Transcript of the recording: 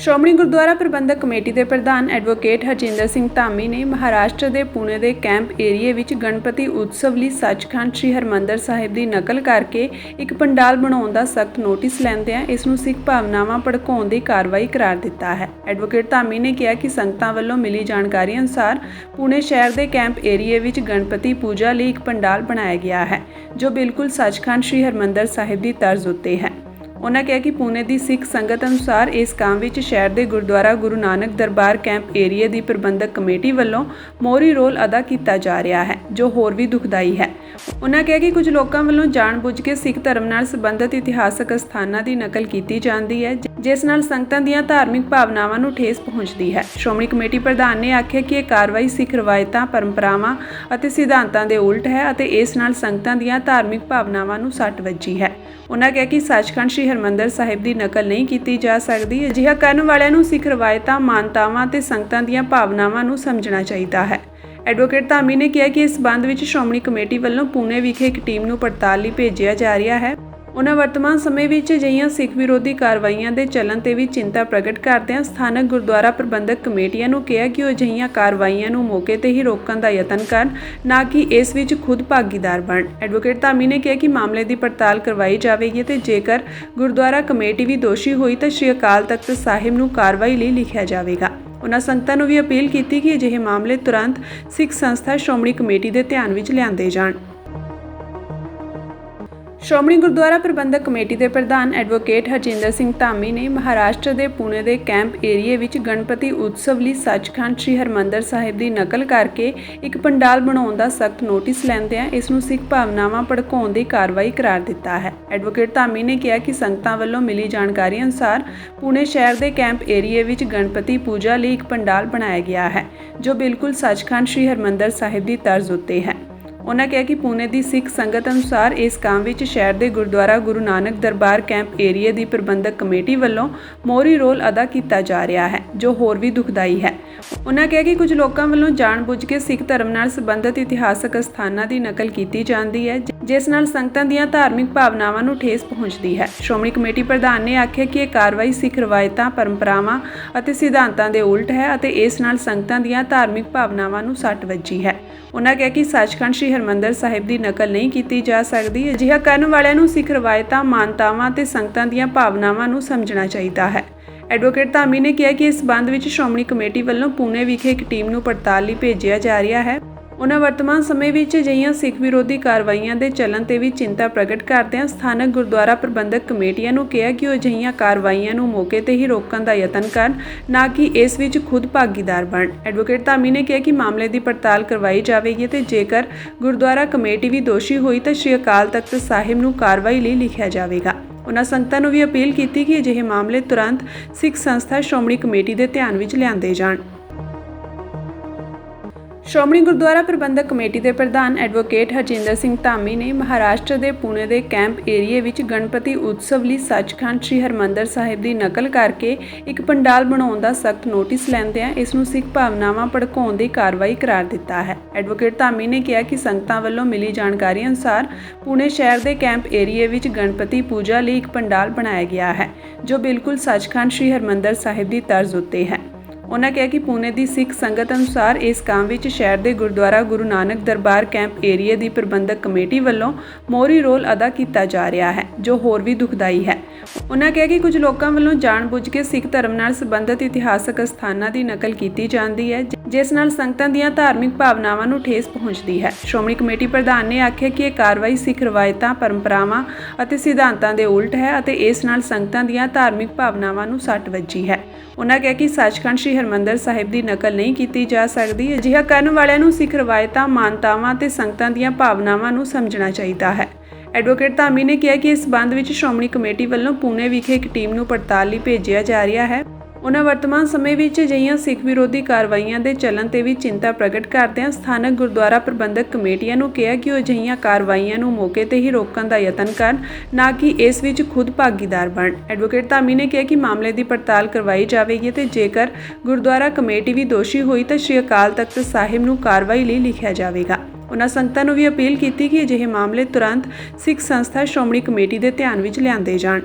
ਸ਼੍ਰੋਮਣੀ ਗੁਰਦੁਆਰਾ ਪ੍ਰਬੰਧਕ committee ਦੇ ਪ੍ਰਧਾਨ advocate Harjinder Singh Dhami ਨੇ ਮਹਾਰਾਸ਼ਟਰ ਦੇ ਪੁਣੇ ਦੇ ਕੈਂਪ ਏਰੀਏ ਵਿੱਚ ਗਣਪਤੀ ਉਤਸਵ ਲਈ ਸੱਚਖੰਡ ਸ੍ਰੀ ਹਰਮੰਦਰ ਸਾਹਿਬ ਦੀ ਨਕਲ ਕਰਕੇ ਇੱਕ ਪੰਡਾਲ ਬਣਾਉਣ ਦਾ ਸਖਤ ਨੋਟਿਸ ਲੈਂਦਿਆਂ ਇਸ ਨੂੰ ਸਿੱਖ ਭਾਵਨਾਵਾਂ ਭੜਕਾਉਣ ਦੀ ਕਾਰਵਾਈ ਕਰਾਰ ਦਿੱਤਾ ਹੈ। ਐਡਵੋਕੇਟ ਧਾਮੀ ਨੇ ਕਿਹਾ ਕਿ ਸੰਗਤਾਂ ਵੱਲੋਂ ਮਿਲੀ ਜਾਣਕਾਰੀ ਅਨੁਸਾਰ ਪੁਣੇ ਸ਼ਹਿਰ ਦੇ ਕੈਂਪ ਏਰੀਏ ਵਿੱਚ ਗਣਪਤੀ ਪੂਜਾ ਲਈ ਇੱਕ ਪੰਡਾਲ ਬਣਾਇਆ ਗਿਆ ਹੈ, ਜੋ ਬਿਲਕੁਲ ਸੱਚਖੰਡ ਸ੍ਰੀ ਹਰਮੰਦਰ ਸਾਹਿਬ ਦੀ ਤਰਜ਼ ਉੱਤੇ ਹੈ। ਉਹਨਾਂ ਕਿਹਾ ਕਿ ਪੁਣੇ ਦੀ ਸਿੱਖ ਸੰਗਤ ਅਨੁਸਾਰ ਇਸ ਕੰਮ ਵਿੱਚ ਸ਼ਹਿਰ ਦੇ ਗੁਰਦੁਆਰਾ ਗੁਰੂ ਨਾਨਕ ਦਰਬਾਰ ਕੈਂਪ ਏਰੀਏ ਦੀ ਪ੍ਰਬੰਧਕ ਕਮੇਟੀ ਵੱਲੋਂ ਮੋਹਰੀ ਰੋਲ ਅਦਾ ਕੀਤਾ ਜਾ ਰਿਹਾ ਹੈ, ਜੋ ਹੋਰ ਵੀ ਦੁਖਦਾਈ ਹੈ। ਉਹਨਾਂ ਕਿਹਾ ਕਿ ਕੁਝ ਲੋਕਾਂ ਵੱਲੋਂ ਜਾਣਬੁੱਝ ਕੇ ਸਿੱਖ ਧਰਮ ਨਾਲ ਸੰਬੰਧਿਤ ਇਤਿਹਾਸਕ ਸਥਾਨਾਂ ਦੀ ਨਕਲ ਕੀਤੀ ਜਾਂਦੀ ਹੈ, ਜਿਸ ਨਾਲ ਸੰਗਤਾਂ ਦੀਆਂ ਧਾਰਮਿਕ ਭਾਵਨਾਵਾਂ ਨੂੰ ਠੇਸ ਪਹੁੰਚਦੀ ਹੈ। ਸ਼੍ਰੋਮਣੀ ਕਮੇਟੀ ਪ੍ਰਧਾਨ ਨੇ ਆਖਿਆ ਕਿ ਇਹ ਕਾਰਵਾਈ ਸਿੱਖ ਰਵਾਇਤਾਂ, ਪਰੰਪਰਾਵਾਂ ਅਤੇ ਸਿਧਾਂਤਾਂ ਦੇ ਉਲਟ ਹੈ ਅਤੇ ਇਸ ਨਾਲ ਸੰਗਤਾਂ ਦੀਆਂ ਧਾਰਮਿਕ ਭਾਵਨਾਵਾਂ ਨੂੰ ਸੱਟ ਵੱਜੀ ਹੈ। ਉਹਨਾਂ ਕਿਹਾ ਕਿ ਸੱਚਖੰਡ ਸ੍ਰੀ ਹਰਮੰਦਰ ਸਾਹਿਬ ਦੀ ਨਕਲ ਨਹੀਂ ਕੀਤੀ ਜਾ ਸਕਦੀ, ਅਜਿਹਾ ਕਰਨ ਵਾਲਿਆਂ ਨੂੰ ਸਿੱਖ ਰਵਾਇਤਾਂ, ਮਾਨਤਾਵਾਂ ਤੇ ਸੰਗਤਾਂ ਦੀਆਂ ਭਾਵਨਾਵਾਂ ਨੂੰ ਸਮਝਣਾ ਚਾਹੀਦਾ ਹੈ। ਐਡਵੋਕੇਟ ਧਾਮੀ ਨੇ ਕਿਹਾ ਕਿ ਇਸ ਸੰਬੰਧ ਵਿੱਚ ਸ਼੍ਰੋਮਣੀ ਕਮੇਟੀ ਵੱਲੋਂ ਪੁਣੇ ਵਿਖੇ ਇੱਕ ਟੀਮ ਨੂੰ ਪੜਤਾਲ ਲਈ ਭੇਜਿਆ ਜਾ ਰਿਹਾ ਹੈ। ਉਹਨਾਂ ਵਰਤਮਾਨ ਸਮੇਂ ਵਿੱਚ ਅਜਿਹੀਆਂ ਸਿੱਖ ਵਿਰੋਧੀ ਕਾਰਵਾਈਆਂ ਦੇ ਚੱਲਣ ਤੇ ਵੀ ਚਿੰਤਾ ਪ੍ਰਗਟ ਕਰਦਿਆਂ ਸਥਾਨਕ ਗੁਰਦੁਆਰਾ ਪ੍ਰਬੰਧਕ ਕਮੇਟੀਆਂ ਨੂੰ ਕਿਹਾ ਕਿ ਉਹ ਅਜਿਹੀਆਂ ਕਾਰਵਾਈਆਂ ਨੂੰ ਮੌਕੇ ਤੇ ਹੀ ਰੋਕਣ ਦਾ ਯਤਨ ਕਰਨ, ਨਾ ਕਿ ਇਸ ਵਿੱਚ ਖੁਦ ਭਾਗੀਦਾਰ ਬਣ ਐਡਵੋਕੇਟ ਧਾਮੀ ਨੇ ਕਿਹਾ ਕਿ ਮਾਮਲੇ ਦੀ ਪੜਤਾਲ ਕਰਵਾਈ ਜਾਵੇਗੀ ਤੇ ਜੇਕਰ ਗੁਰਦੁਆਰਾ ਕਮੇਟੀ ਵੀ ਦੋਸ਼ੀ ਹੋਈ ਤਾਂ ਸ਼੍ਰੀ ਅਕਾਲ ਤਖਤ ਸਾਹਿਬ ਨੂੰ ਕਾਰਵਾਈ ਲਈ ਲਿਖਿਆ ਜਾਵੇਗਾ। ਉਹਨਾਂ ਸੰਗਤਾਂ ਨੂੰ ਵੀ ਅਪੀਲ ਕੀਤੀ ਕਿ ਅਜਿਹੇ ਮਾਮਲੇ ਤੁਰੰਤ ਸਿੱਖ ਸੰਸਥਾ ਸ਼੍ਰੋਮਣੀ ਕਮੇਟੀ ਦੇ ਧਿਆਨ ਵਿੱਚ ਲਿਆਂਦੇ ਜਾਣ। ਸ਼੍ਰੋਮਣੀ ਗੁਰਦੁਆਰਾ ਪ੍ਰਬੰਧਕ ਕਮੇਟੀ ਦੇ ਪ੍ਰਧਾਨ ਐਡਵੋਕੇਟ ਹਰਜਿੰਦਰ ਸਿੰਘ ਧਾਮੀ ਨੇ ਮਹਾਰਾਸ਼ਟਰ ਦੇ ਪੁਣੇ ਦੇ ਕੈਂਪ ਏਰੀਏ ਵਿੱਚ ਗਣਪਤੀ ਉਤਸਵ ਲਈ ਸੱਚਖੰਡ ਸ੍ਰੀ ਹਰਮੰਦਰ ਸਾਹਿਬ ਦੀ ਨਕਲ ਕਰਕੇ ਇੱਕ ਪੰਡਾਲ ਬਣਾਉਣ ਦਾ ਸਖਤ ਨੋਟਿਸ ਲੈਂਦਿਆਂ ਇਸ ਨੂੰ ਸਿੱਖ ਭਾਵਨਾਵਾਂ ਭੜਕਾਉਣ ਦੀ ਕਾਰਵਾਈ ਕਰਾਰ ਦਿੱਤਾ ਹੈ। ਐਡਵੋਕੇਟ ਧਾਮੀ ਨੇ ਕਿਹਾ ਕਿ ਸੰਗਤਾਂ ਵੱਲੋਂ ਮਿਲੀ ਜਾਣਕਾਰੀ ਅਨੁਸਾਰ ਪੁਣੇ ਸ਼ਹਿਰ ਦੇ ਕੈਂਪ ਏਰੀਏ ਵਿੱਚ ਗਣਪਤੀ ਪੂਜਾ ਲਈ ਇੱਕ ਪੰਡਾਲ ਬਣਾਇਆ ਗਿਆ ਹੈ, ਜੋ ਬਿਲਕੁਲ ਸੱਚਖੰਡ ਸ੍ਰੀ ਹਰਮੰਦਰ ਸਾਹਿਬ ਦੀ ਤਰਜ਼ ਉੱਤੇ ਹੈ। ਉਹਨਾਂ ਕਿਹਾ ਕਿ ਪੁਣੇ ਦੀ ਸਿੱਖ ਸੰਗਤ ਅਨੁਸਾਰ ਇਸ ਕੰਮ ਵਿੱਚ ਸ਼ਹਿਰ ਦੇ ਗੁਰਦੁਆਰਾ ਗੁਰੂ ਨਾਨਕ ਦਰਬਾਰ ਕੈਂਪ ਏਰੀਏ ਦੀ ਪ੍ਰਬੰਧਕ ਕਮੇਟੀ ਵੱਲੋਂ ਮੋਹਰੀ ਰੋਲ ਅਦਾ ਕੀਤਾ ਜਾ ਰਿਹਾ ਹੈ, ਜੋ ਹੋਰ ਵੀ ਦੁਖਦਾਈ ਹੈ। ਉਹਨਾਂ ਕਿਹਾ ਕਿ ਕੁਝ ਲੋਕਾਂ ਵੱਲੋਂ ਜਾਣਬੁੱਝ ਕੇ ਸਿੱਖ ਧਰਮ ਨਾਲ ਸੰਬੰਧਿਤ ਇਤਿਹਾਸਕ ਸਥਾਨਾਂ ਦੀ ਨਕਲ ਕੀਤੀ ਜਾਂਦੀ ਹੈ ਜਿਸ ਨਾਲ ਸੰਗਤਾਂ ਦੀਆਂ ਧਾਰਮਿਕ ਭਾਵਨਾਵਾਂ ਨੂੰ ਠੇਸ ਪਹੁੰਚਦੀ ਹੈ। ਸ਼੍ਰੋਮਣੀ ਕਮੇਟੀ ਪ੍ਰਧਾਨ ਨੇ ਆਖਿਆ ਕਿ ਇਹ ਕਾਰਵਾਈ ਸਿੱਖ ਰਵਾਇਤਾਂ, ਪਰੰਪਰਾਵਾਂ ਅਤੇ ਸਿਧਾਂਤਾਂ ਦੇ ਉਲਟ ਹੈ ਅਤੇ ਇਸ ਨਾਲ ਸੰਗਤਾਂ ਦੀਆਂ ਧਾਰਮਿਕ ਭਾਵਨਾਵਾਂ ਨੂੰ ਸੱਟ ਵੱਜੀ ਹੈ। ਉਹਨਾਂ ਕਿਹਾ ਕਿ ਸੱਚਖੰਡ ਸ੍ਰੀ ਹਰਮੰਦਰ ਸਾਹਿਬ ਦੀ ਨਕਲ ਨਹੀਂ ਕੀਤੀ ਜਾ ਸਕਦੀ। ਅਜਿਹਾ ਕਰਨ ਵਾਲਿਆਂ ਨੂੰ ਸਿੱਖ ਰਵਾਇਤਾਂ, ਮਾਨਤਾਵਾਂ ਤੇ ਸੰਗਤਾਂ ਦੀਆਂ ਭਾਵਨਾਵਾਂ ਨੂੰ ਸਮਝਣਾ ਚਾਹੀਦਾ ਹੈ। ਐਡਵੋਕੇਟ ਧਾਮੀ ਨੇ ਕਿਹਾ ਕਿ ਇਸ ਸੰਬੰਧ ਵਿੱਚ ਸ਼੍ਰੋਮਣੀ ਕਮੇਟੀ ਵੱਲੋਂ ਪੁਣੇ ਵਿਖੇ ਇੱਕ ਟੀਮ ਨੂੰ ਪੜਤਾਲ ਲਈ ਭੇਜਿਆ ਜਾ ਰਿਹਾ ਹੈ। ਉਹਨਾਂ ਵਰਤਮਾਨ ਸਮੇਂ ਵਿੱਚ ਅਜਿਹੀਆਂ ਸਿੱਖ ਵਿਰੋਧੀ ਕਾਰਵਾਈਆਂ ਦੇ ਚੱਲਣ ਤੇ ਵੀ ਚਿੰਤਾ ਪ੍ਰਗਟ ਕਰਦਿਆਂ ਸਥਾਨਕ ਗੁਰਦੁਆਰਾ ਪ੍ਰਬੰਧਕ ਕਮੇਟੀਆਂ ਨੂੰ ਕਿਹਾ ਕਿ ਉਹ ਅਜਿਹੀਆਂ ਕਾਰਵਾਈਆਂ ਨੂੰ ਮੌਕੇ ਤੇ ਹੀ ਰੋਕਣ ਦਾ ਯਤਨ ਕਰਨ, ਨਾ ਕਿ ਇਸ ਵਿੱਚ ਖੁਦ ਭਾਗੀਦਾਰ ਬਣ ਐਡਵੋਕੇਟ ਧਾਮੀ ਨੇ ਕਿਹਾ ਕਿ ਮਾਮਲੇ ਦੀ ਪੜਤਾਲ ਕਰਵਾਈ ਜਾਵੇਗੀ ਤੇ ਜੇਕਰ ਗੁਰਦੁਆਰਾ ਕਮੇਟੀ ਵੀ ਦੋਸ਼ੀ ਹੋਈ ਤਾਂ ਸ਼੍ਰੀ ਅਕਾਲ ਤਖਤ ਸਾਹਿਬ ਨੂੰ ਕਾਰਵਾਈ ਲਈ ਲਿਖਿਆ ਜਾਵੇਗਾ। ਉਹਨਾਂ ਸੰਗਤਾਂ ਨੂੰ ਵੀ ਅਪੀਲ ਕੀਤੀ ਕਿ ਅਜਿਹੇ ਮਾਮਲੇ ਤੁਰੰਤ ਸਿੱਖ ਸੰਸਥਾ ਸ਼੍ਰੋਮਣੀ ਕਮੇਟੀ ਦੇ ਧਿਆਨ ਵਿੱਚ ਲਿਆਂਦੇ ਜਾਣ। ਸ਼੍ਰੋਮਣੀ ਗੁਰਦੁਆਰਾ ਪ੍ਰਬੰਧਕ ਕਮੇਟੀ ਦੇ ਪ੍ਰਧਾਨ ਐਡਵੋਕੇਟ ਹਰਜਿੰਦਰ ਸਿੰਘ ਧਾਮੀ ਨੇ ਮਹਾਰਾਸ਼ਟਰ ਦੇ ਪੁਣੇ ਦੇ ਕੈਂਪ ਏਰੀਏ ਵਿੱਚ ਗਣਪਤੀ ਉਤਸਵ ਲਈ ਸੱਚਖੰਡ ਸ੍ਰੀ ਹਰਮੰਦਰ ਸਾਹਿਬ ਦੀ ਨਕਲ ਕਰਕੇ ਇੱਕ ਪੰਡਾਲ ਬਣਾਉਣ ਦਾ ਸਖਤ ਨੋਟਿਸ ਲੈਂਦਿਆਂ ਇਸ ਨੂੰ ਸਿੱਖ ਭਾਵਨਾਵਾਂ ਭੜਕਾਉਣ ਦੀ ਕਾਰਵਾਈ ਕਰਾਰ ਦਿੱਤਾ ਹੈ। ਐਡਵੋਕੇਟ ਧਾਮੀ ਨੇ ਕਿਹਾ ਕਿ ਸੰਗਤਾਂ ਵੱਲੋਂ ਮਿਲੀ ਜਾਣਕਾਰੀ ਅਨੁਸਾਰ ਪੁਣੇ ਸ਼ਹਿਰ ਦੇ ਕੈਂਪ ਏਰੀਏ ਵਿੱਚ ਗਣਪਤੀ ਪੂਜਾ ਲਈ ਇੱਕ ਪੰਡਾਲ ਬਣਾਇਆ ਗਿਆ ਹੈ, ਜੋ ਬਿਲਕੁਲ ਸੱਚਖੰਡ ਸ੍ਰੀ ਹਰਮੰਦਰ ਸਾਹਿਬ ਦੀ ਤਰਜ਼ ਉੱਤੇ ਹੈ। ਉਹਨਾਂ ਕਿਹਾ ਕਿ ਪੁਣੇ ਦੀ ਸਿੱਖ ਸੰਗਤ ਅਨੁਸਾਰ ਇਸ ਕੰਮ ਵਿੱਚ ਸ਼ਹਿਰ ਦੇ ਗੁਰਦੁਆਰਾ ਗੁਰੂ ਨਾਨਕ ਦਰਬਾਰ ਕੈਂਪ ਏਰੀਏ ਦੀ ਪ੍ਰਬੰਧਕ ਕਮੇਟੀ ਵੱਲੋਂ ਮੋਹਰੀ ਰੋਲ ਅਦਾ ਕੀਤਾ ਜਾ ਰਿਹਾ ਹੈ, ਜੋ ਹੋਰ ਵੀ ਦੁਖਦਾਈ ਹੈ। ਉਹਨਾਂ ਕਿਹਾ ਕਿ ਕੁਝ ਲੋਕਾਂ ਵੱਲੋਂ ਜਾਣਬੁੱਝ ਕੇ ਸਿੱਖ ਧਰਮ ਨਾਲ ਸੰਬੰਧਿਤ ਇਤਿਹਾਸਕ ਸਥਾਨਾਂ ਦੀ ਨਕਲ ਕੀਤੀ ਜਾਂਦੀ ਹੈ ਜਿਸ ਨਾਲ ਸੰਗਤਾਂ ਦੀਆਂ ਧਾਰਮਿਕ ਭਾਵਨਾਵਾਂ ਨੂੰ ਠੇਸ ਪਹੁੰਚਦੀ ਹੈ। ਸ਼੍ਰੋਮਣੀ ਕਮੇਟੀ ਪ੍ਰਧਾਨ ਨੇ ਆਖਿਆ ਕਿ ਇਹ ਕਾਰਵਾਈ ਸਿੱਖ ਰਵਾਇਤਾਂ, ਪਰੰਪਰਾਵਾਂ ਅਤੇ ਸਿਧਾਂਤਾਂ ਦੇ ਉਲਟ ਹੈ ਅਤੇ ਇਸ ਨਾਲ ਸੰਗਤਾਂ ਦੀਆਂ ਧਾਰਮਿਕ ਭਾਵਨਾਵਾਂ ਨੂੰ ਸੱਟ ਵੱਜੀ ਹੈ। ਉਹਨਾਂ ਕਿਹਾ ਕਿ ਸੱਚਖੰਡ ਸ੍ਰੀ ਹਰਮੰਦਰ ਸਾਹਿਬ ਦੀ ਨਕਲ ਨਹੀਂ ਕੀਤੀ ਜਾ ਸਕਦੀ। ਅਜਿਹਾ ਕਰਨ ਵਾਲਿਆਂ ਨੂੰ ਸਿੱਖ ਰਵਾਇਤਾਂ, ਮਾਨਤਾਵਾਂ ਤੇ ਸੰਗਤਾਂ ਦੀਆਂ ਭਾਵਨਾਵਾਂ ਨੂੰ ਸਮਝਣਾ ਚਾਹੀਦਾ ਹੈ। ਐਡਵੋਕੇਟ ਧਾਮੀ ਨੇ ਕਿਹਾ ਕਿ ਇਸ ਸੰਬੰਧ ਵਿੱਚ ਸ਼੍ਰੋਮਣੀ ਕਮੇਟੀ ਵੱਲੋਂ ਪੁਣੇ ਵਿਖੇ ਇੱਕ ਟੀਮ ਨੂੰ ਪੜਤਾਲ ਲਈ ਭੇਜਿਆ ਜਾ ਰਿਹਾ ਹੈ। ਉਹਨਾਂ ਵਰਤਮਾਨ ਸਮੇਂ ਵਿੱਚ ਅਜਿਹੀਆਂ ਸਿੱਖ ਵਿਰੋਧੀ ਕਾਰਵਾਈਆਂ ਦੇ ਚੱਲਣ ਤੇ ਵੀ ਚਿੰਤਾ ਪ੍ਰਗਟ ਕਰਦਿਆਂ ਸਥਾਨਕ ਗੁਰਦੁਆਰਾ ਪ੍ਰਬੰਧਕ ਕਮੇਟੀਆਂ ਨੂੰ ਕਿਹਾ ਕਿ ਉਹ ਅਜਿਹੀਆਂ ਕਾਰਵਾਈਆਂ ਨੂੰ ਮੌਕੇ ਤੇ ਹੀ ਰੋਕਣ ਦਾ ਯਤਨ ਕਰਨ, ਨਾ ਕਿ ਇਸ ਵਿੱਚ ਖੁਦ ਭਾਗੀਦਾਰ ਬਣ ਐਡਵੋਕੇਟ ਧਾਮੀ ਨੇ ਕਿਹਾ ਕਿ ਮਾਮਲੇ ਦੀ ਪੜਤਾਲ ਕਰਵਾਈ ਜਾਵੇਗੀ ਤੇ ਜੇਕਰ ਗੁਰਦੁਆਰਾ ਕਮੇਟੀ ਵੀ ਦੋਸ਼ੀ ਹੋਈ ਤਾਂ ਸ਼੍ਰੀ ਅਕਾਲ ਤਖਤ ਸਾਹਿਬ ਨੂੰ ਕਾਰਵਾਈ ਲਈ ਲਿਖਿਆ ਜਾਵੇਗਾ। ਉਹਨਾਂ ਸੰਗਤਾਂ ਨੂੰ ਵੀ ਅਪੀਲ ਕੀਤੀ ਕਿ ਅਜਿਹੇ ਮਾਮਲੇ ਤੁਰੰਤ ਸਿੱਖ ਸੰਸਥਾ ਸ਼੍ਰੋਮਣੀ ਕਮੇਟੀ ਦੇ ਧਿਆਨ ਵਿੱਚ ਲਿਆਂਦੇ ਜਾਣ।